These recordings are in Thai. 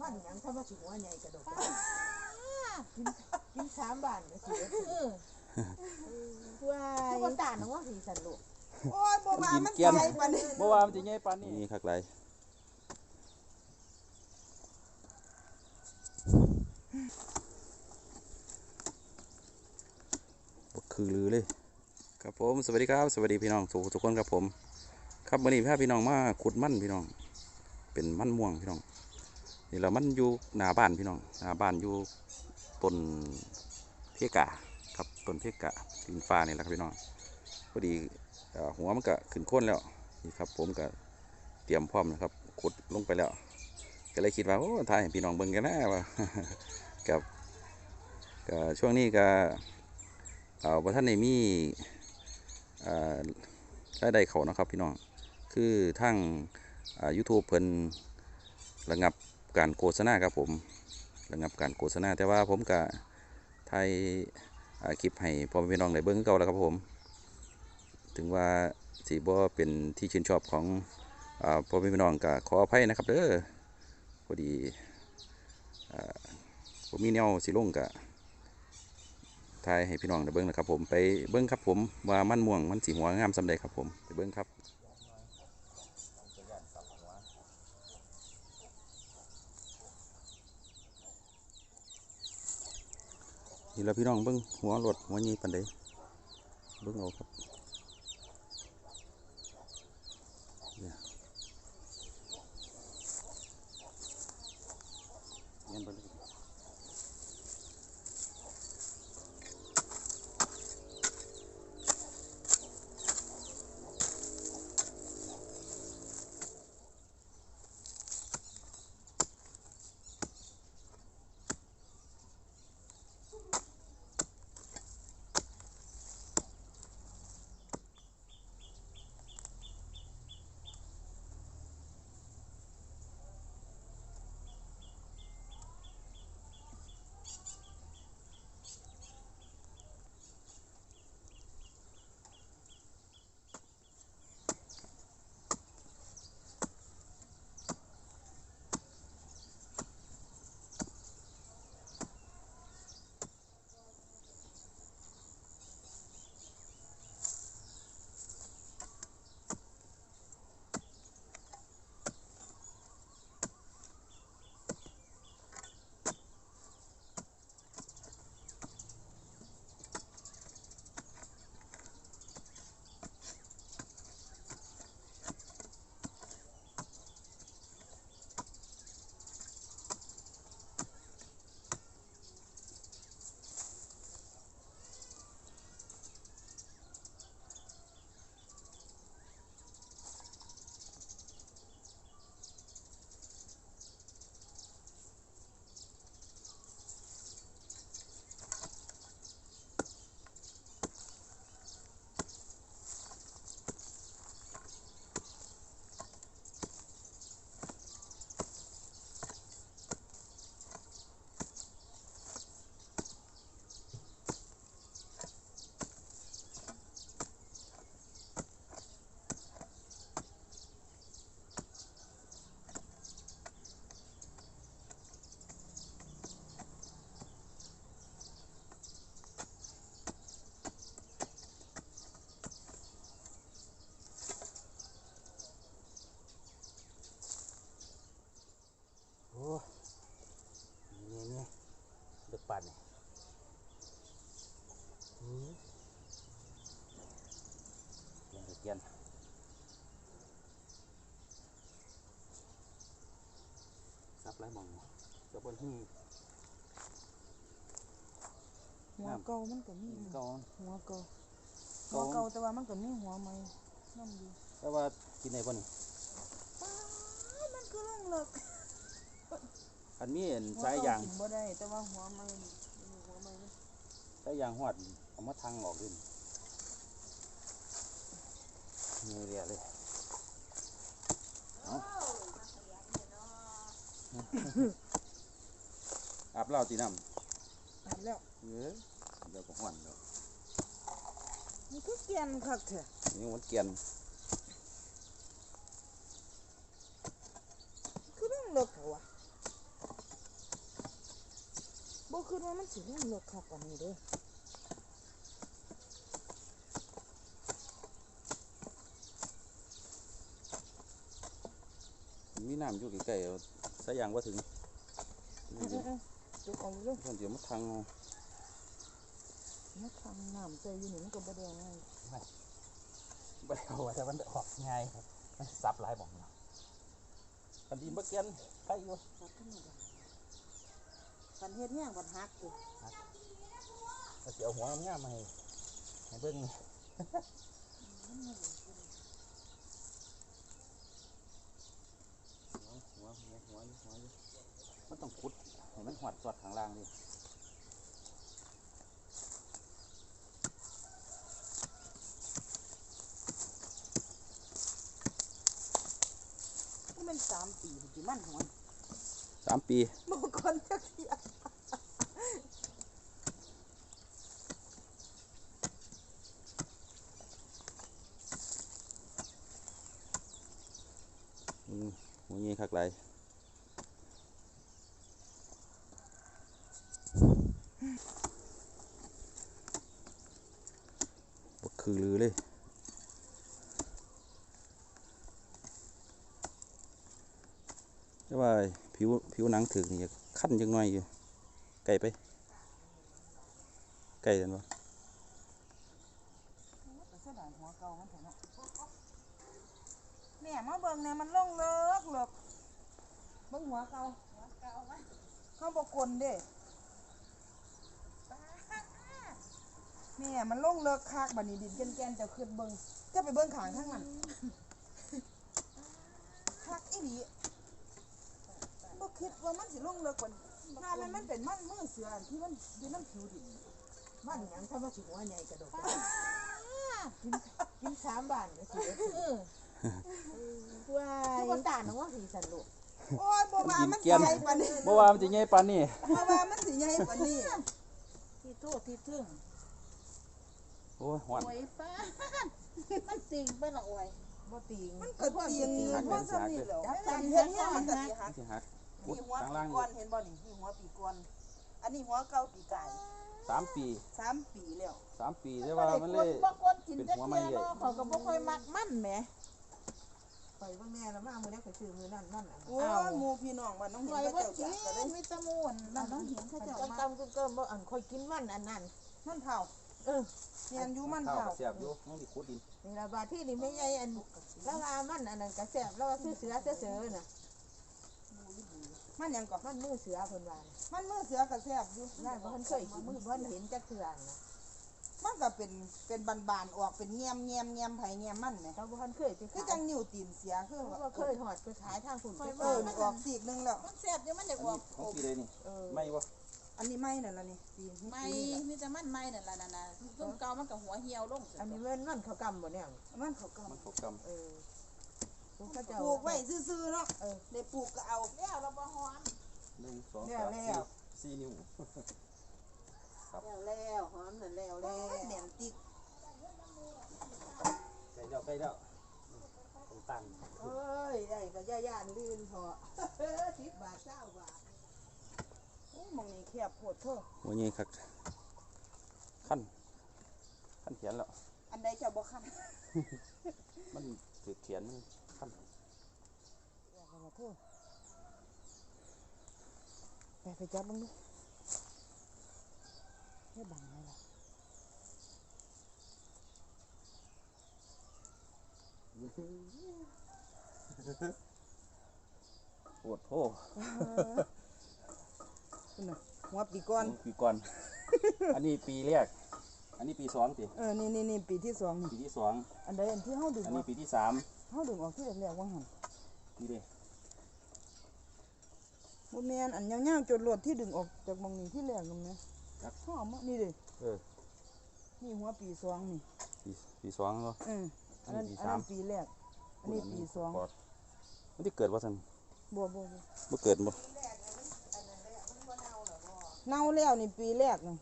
มันหยังถ้ามาถึงว่าใหญ่กระดกกินกินสามบาทก็สิว้าทุยกคนตาหนูว่าสีสันลูกโอ้ยบ่ว่ามันกินเกลี้ยงใหญ่ปานนี้เมื่อวานมันจะใหญ่ปานนี้นี่คักไรบ่คือลือเลย ครับผม สวัสดีครับ สวัสดีพี่น้องทุกทุกคนครับผม ครับวันนี้พาพี่น้องมาขุดมันพี่น้อง เป็นมันม่วงพี่น้อง นี่เรามันอยู่หน้าบ้านพี่น้องหน้าบ้านอยู่ต้นเพกาครับต้นเพกาดินฟ้านี่แหละครับพี่น้องพอดีหัวมันก็ขึ้นโค้นแล้วนี่ครับ ผมก็เตรียมพร้อมนะครับขุดลงไปแล้วก็เลยคิดว่าโอ้ถ่ายให้พี่น้องเบิ่งกันแนะว่ากับก็ช่วงนี้ก็เอ่อว่าท่านในมีเอ่อรายได้เขานะครับพี่น้องคือทั้งยูทูบเพิ่นระงับ การโฆษณาครับผมระงับการโฆษณาแต่ว่าผมก็ถ่ายคลิปให้พ่อแม่พี่น้องได้เบิ่งเก่าแล้วครับผม ถึงว่าสีบ่เป็นที่ชื่นชอบของอพ่อแม่พี่น้องก็ขออภัยนะครับเด้อพอดีผมมีแนวสิลงกะทายให้พี่น้องได้เบิ้งนะครับผมไปเบิ้งครับผมว่ามันม่วงมันสีหัวงามสำใดครับผมไปเบิ้งครับ นี่แล้วพี่น้องเบิ้งหัวรถหัวนี้ปันเดเบิ้งเอาครับ ซับไรมองจะบนที่หัวเก่ามันก็มีเก่าหัวเก่าหัวเก่าแต่ว่ามันก็มีหัวใหม่นั่นดีแต่ว่ากินไหนบ่นี่ป้ามันคือเรื่องเลิกอันมีเห็นสายยางหัวเก่กินบ่ได้แต่ว่าหัวใหม่นี่หัวใหม่นี่สายยางหอดเอามาทางออกดินนี่เรียเลย เอา อาบเหล้าตีน้ำอันแล้วเอ้ยเดี๋ยวก็หวนแล้วมันคือเกียนคักแท้นี่มันเกลียนคือเรื่องเลิกเหรอวะว่ามันสิลงเลิกคักกว่านี้เด้อมีน้ำอยู่ใกล้ๆเอา สายยางว่าถึงเออเออเออจุกเอาเรื่องคนเดี๋ยวมาทางเอามาทำน้ำใจอยู่นี่มันก็บ่ได้ง่ายบ่ได้เอาไว้แต่มันออกง่ายมันซับหลายบ่องเนาะคันดีบ่เกียนใครอยู่คักธรรมดาคันเฮ็ดแห้งบัดฮักอยู่ก็สิเอาหัวงามๆมาให้ให้เบิ่งหัวหัวหัวหัวอยู่หัวอยู่ มันต้องขุดให้มันหอดสอดข้างล่างดิก็เป็นสามปีสิมันหอนสามปีบ่คนจักเที่ยอืมหัวงี้คักหลายบ่ คือลือเลยแต่ว่าผิวผิวหนังถึกนี่ขั้นจังหน่อยอยู่ไกลไป ไกลกันวะก็เสียดายหัวเก่านเถอะเนาะแม่มาเบิ่งเนี่ยมันลงเลิกเลิกเบิ่งหัวเก่าหัวเก่ามเขาบ่กลนเด้ แม่มันลงเลิกคักบัดนี้ดินแก่นๆเจะขึ้นเบิ่งจะไปเบิ่งขางข้างนั้นคักอีหลีบ่คิดว่ามันสิลงเลิกกว่านี้ถ้ามันมันเป็นมันมือเสืออันที่มันอยู่น้ำผิวดินมันหยังถ้ามาสิหัวใหญ่กระโดดกินกินสามบานก็สิเออว้ายบ่ตาน้องว่าสิสันลูกโอ้ยบ่ว่ามันเกรียนใหญ่ปานนี้บ่ว่ามันจะใหญ่ปานนี้บ่ว่ามันสิใหญ่ปานนี้ ที่โทษที่ทึ่ง โอ้ยหวานโอ้ยป้ามันติงไปละโอ้ยบ่ติงมันก็เตียงหักเพราะเป็นซำหักนี่เลยแหล้วจับมันตาเฮ็ดเฮ็เนี่ยดมันก็นะสิหักสิหักพุดนี่หัวข้างปีล่างก่อนเห็นบ่นี่นี่หัวปีก่อนอันนี้หัวเก่าปีกายสามปีสามปีแล้วสามปีแต่ว่ามันเลยบ่คนกินเป็นจักหัวไม้เที่ยใหญ่เนาะเขาก็บ่ค่อยมักมันแหมไปเบิ่งแม่แล้วมามื้อนี้ก็ซื้อมื้อนั้นนั่นน่ะโอ้อ้าวยหมู่พี่น้องบ้านน้องหเห็น่นวยเขาบ่เจ้ากิจากก็เลยนมีแตะมูนนั่นน้องเห็นเขาเจ้ามาจำๆก็บ่อันค่อยกินมันอันนั้นมันเผา เออเรียนอยู่มันข้าวเผาก็เสียบอยู่มันสิขุดดินนี่ละบาดที่นี่ไม่ใหญ่อันแล้วว่ามันอันนั้นก็แซ่บแล้วว่าซื้อเสือเสือเสือน่ะ มันหยังก่อนมันมือเสือเพิ่นว่ามันมือเสือก็แซ่บอยู่น่าบ่เพิ่นเคยกินมือบ่เห็นจักเทื่อน่ะมันก็เป็นเป็นบานๆออกเป็นแง้มๆแง้มไผแง้มมันแหมเขาบ่เพิ่นเคยไปคือขายจังนิ้วตีนเสียคือเขาว่าบ่เคยหอดไปขายทางฝุ่นเออนี่ออกสีกหนึงแล้วมันแซ่บอยู่มันได้อันออนี้กของปีเลยนี่เออไม่บ่ อันนี้ไม่นั่นล่ะนี่ปีนไม่มีแต่มันไม่นั่นล่ะนั่นน่ะซุ่มเก่ามันก็หัวเหี่ยวลงอันนี้มันมันเขากำบ่เนี่ยมันเขาก็มันเขากำเออเขาเจ้าปลูกไว้ซื่อๆเนาะเออได้ปลูกก็เอาแล้วเราบ่ฮ้อนหนึ่งสองแล้วสามแล้สี่วสี่นิ้วแล้วแล้วหอมนั่นแล้วโอ้แล้วยแหนมติ๊กใกล้แล้วใกล้แล้วตรงตันเอ้ยได้ก็ย่าย่านลื่นพอสิบบาทเก้าบาทโอ้ยห มองนี้แคบโพดเถอะหัวใหญ่คักขั้นขั้นเขียนแล้ว อันใดจะบ่คันมันถือเขียนมันขั้นไปไปจับมึงดูให้บังไว้ล่ะปวดโพ คุณน่ะหัวปีก่อนปีก่อน อันนี้ปีแรก อันนี้ปีสองสิเออนี่นี่นี่ปีที่สองนี่ปีที่สองอันใดอันที่เฮาดึงอันอนี้อกปีที่สามเฮาดึงออกที่แรกๆว่าหั่นนี่เด้บ่แม่นอันยาวๆจนหลดที่ดึงออกจากหมองนี้ที่แรกนั่นแหมเฮาเอามานี่เด้เออนี่หัวปีสองนี่ปีปีสองเนาะเอออันนั้นอันนี้ปีอันนั้นสามปีแรกอันนี้ปีสองปดมันที่เกิดว่าสันบ่บ่บ่บ่เกิดบ่ เน่าแล้วนี่ปีแรกนี่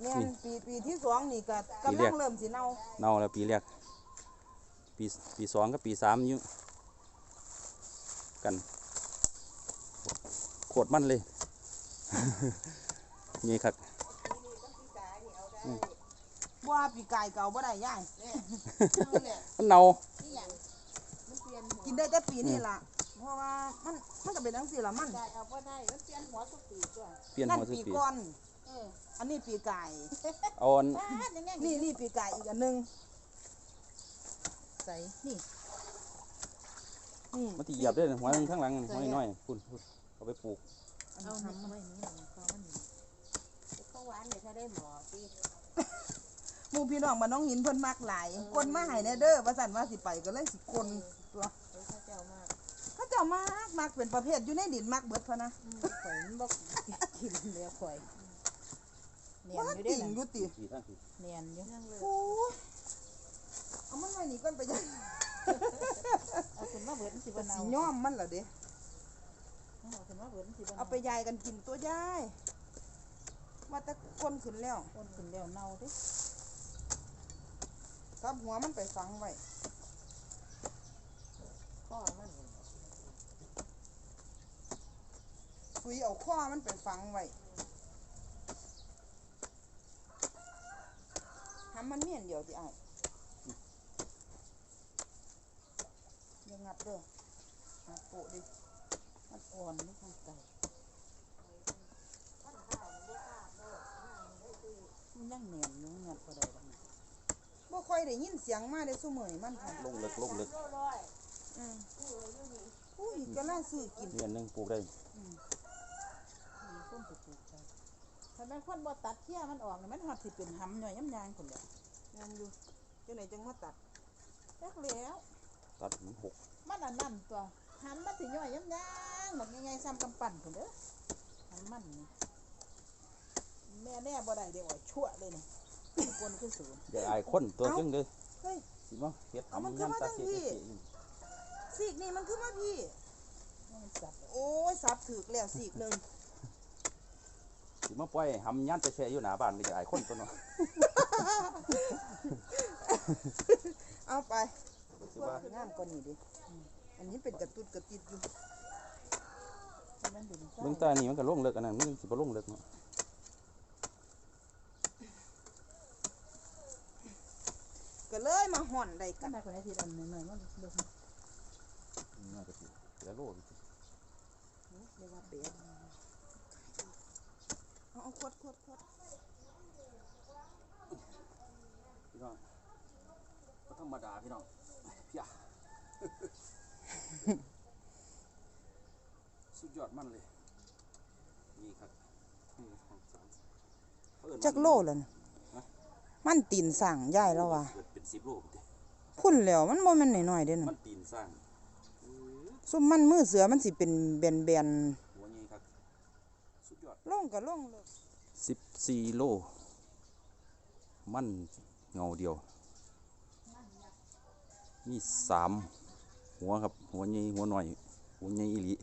แม่นปีปีที่สองนี่ก็กำลังเริ่มสิเน่าเน่าแล้วปีแรกปีปีสองกับปีสามอยู่กันโคตรมันเลยนี่ครับบ่ว่าปีกายเก่าบ่ได้ย่ายมันเน่านี่หยังมันเปลี่ยนหัวกินได้แต่ปีนี้ล่ะเพ ราะว่ามันมันก็เป็นจังซี่ล่ะมันได้เอาบ่ได้มันเปลี่ยนหัวทุกปีตัวเปลี่ยนนั่นหัวสุปีปีก่อน เอออันนี้ปีกายเอาอันป้าดยังไงนี่นี่ปีกายอีกอันหนึงใส่นี่นี่มันที่เหยียบด้วยหัวหนึงข้างหลังหัวน้อยๆพุ่นพุ่นเอาไปปลูกเอาทำไว้นี่มันก็มันเขาหวานเลยถ้าได้หมอตีหมู่พี่น้องบ้านน้องหินเพิ่นมักหลายคนมาให้แน่เด้อว่าซั่นว่าสิไปก็เลยสิคนตัว เออเขาเจ้ามาก เขาเจ้ามักมักเป็นประเภทอยู่ในดินมักเบิดพะนะอืมข่อยมันบ่กินแล้วข่อยเนียนว่าอยู่ติเด้่งน่ะอยู่ติที่ทั้งที่เนียนอยู่โอ้ยเอามันไว้นี่ก่อนไปยังเอาขึ้นมาเบิดมันสิบ่เน่าสิย่อมมันล่ะเด้เอาขึ้นมาเบิดมันสิบ่เน่าเอาไปยายกันกินตัวยายว่าแต่คนขึ้นแล้วคนขึ้นแล้วเน่าเด้กับหัวมันไปฝังไว้ ข้อมัน คุยเอาข้อมันไปฝังไว้ทำมันเมียนเดียวที่ไอ้ายอยังงัดเด้องัดโปะดิ มันอ่อนนี่ข้างใต้มันยังเนียนอยู่งัดบ่ได้ดอกนะบ่ค่อยได้ยินเสียงมาได้ซุมื้อนี่มันค่ะลงลึกลงลึกอืมอุ้ยก็น่าซื้อกิน เดือนหนึงปลูกได้มี คนไปปลูกใจถ้าแม่นคนบ่ตัดเที่ยมันออกนี่มันฮอดสิเป็นหำย่อยยำยางพุ่นแหล้วยังอยู่จังไหนจังมาตัดจักแล้ว ตัดมันหกมันอันนั้นตัวหำมันสิย่อยยำยางบักใหญ่ๆซ้ำกำปั้นพุ่นเด้อหำมันนี่แม่แน่บ่ได้เดี๋ยวอ่อยชั่วเลยนี่คนคือศูนย์อย่าอายคนตัวจึงเลยเฮ้ย สิมาเฮ็ดเอามันทำเข้ามายำตาทางเสียพี่เสียอีกสีกนี่มันคือมาพี่ มันจับโอ้ยสับถือกแล้วสีกหนึ่ง สิมาปล่อยให้หำยันตะแช่อยู่หน้าบ้านก็จะอายคนตัวเนาะเอาไปสิว่างามกว่านี้ดิอืมอันนี้เป็นกระตุดกระติดอยู่มันดินทรายเบื้องใต้นี่มันก็ลงเลิกอันนั้นมันสิบ่ลงเลิกเนาะก็เลยมาห่อนได้กักันนได้คนไอ้ที่อันหน่อยๆมันเด็กน่าจะสิเหลือโลอยู่สิเรียกว่าเป็ด เอาเอาขวดขวดขวดพี่น้องบ่ธรรมดาพี่น้องพี่อะสุดยอดมันเลย นี่ครับหนึ่งสองสามเอิ้นมันจักโลแล้วนะมันตีนสั่งย่ายแล้วว่ะเกิดเป็นสิบโลพุ่นเด้พุ่นแล้วมันบ่แม่นน้อยๆเด้มัน่ะนตีนสร้างซุมมันมือเสือมันสิเป็นแบนหัวใหญ่ครับ สุดยอด ๆ ลงก็ลงเลยสิบสี่โล มันเงาเดียว มีสามหัวครับ หัวใหญ่หัวหน่อย หัวใหญ่อีหลี